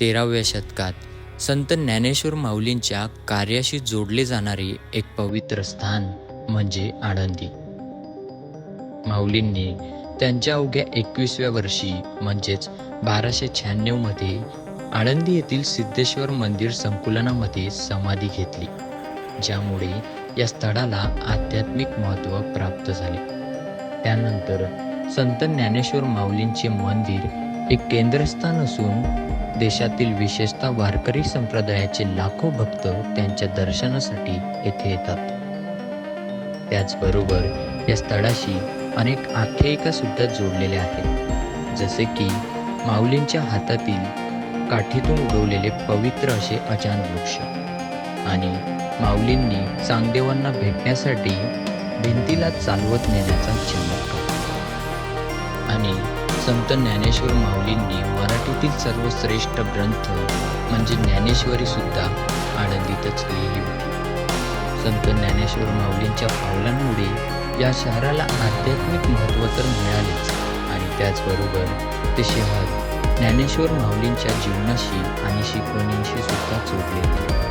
तेराव्या शतकात संत ज्ञानेश्वर माऊलींच्या कार्याशी जोडले जाणारे एक पवित्र स्थान म्हणजे आळंदी. माऊलींनी त्यांच्या अवघ्या एकवीसव्या वर्षी म्हणजेच बाराशे शहाण्णवमध्ये आळंदी येथील सिद्धेश्वर मंदिर संकुलनामध्ये समाधी घेतली ज्यामुळे या स्थळाला आध्यात्मिक महत्त्व प्राप्त झाले. त्यानंतर संत ज्ञानेश्वर माऊलींचे मंदिर एक केंद्रस्थान असून देशातील विशेषतः वारकरी संप्रदायाचे लाखो भक्त त्यांच्या दर्शनासाठी येथे येतात. त्याचबरोबर या स्थळाशी अनेक आख्यायिका सुद्धा जोडलेल्या आहेत. जसे की माऊलींच्या हातातील काठीतून उडवलेले पवित्र असे अजान वृक्ष आणि माऊलींनी चांगदेवांना भेटण्यासाठी भिंतीला चालवत नेण्याचा चमत्कार. आणि संत ज्ञानेश्वर माऊलींनी जगातील सर्वश्रेष्ठ ग्रंथ म्हणजे ज्ञानेश्वरी सुद्धा आनंदीतच लिहिली होती. संत ज्ञानेश्वर माऊलींच्या पावलांमुळे या शहराला आध्यात्मिक महत्त्व तर मिळालेच आणि त्याचबरोबर ते शहर ज्ञानेश्वर माऊलींच्या जीवनाशी आणि शिकवणींशी सुद्धा जोडले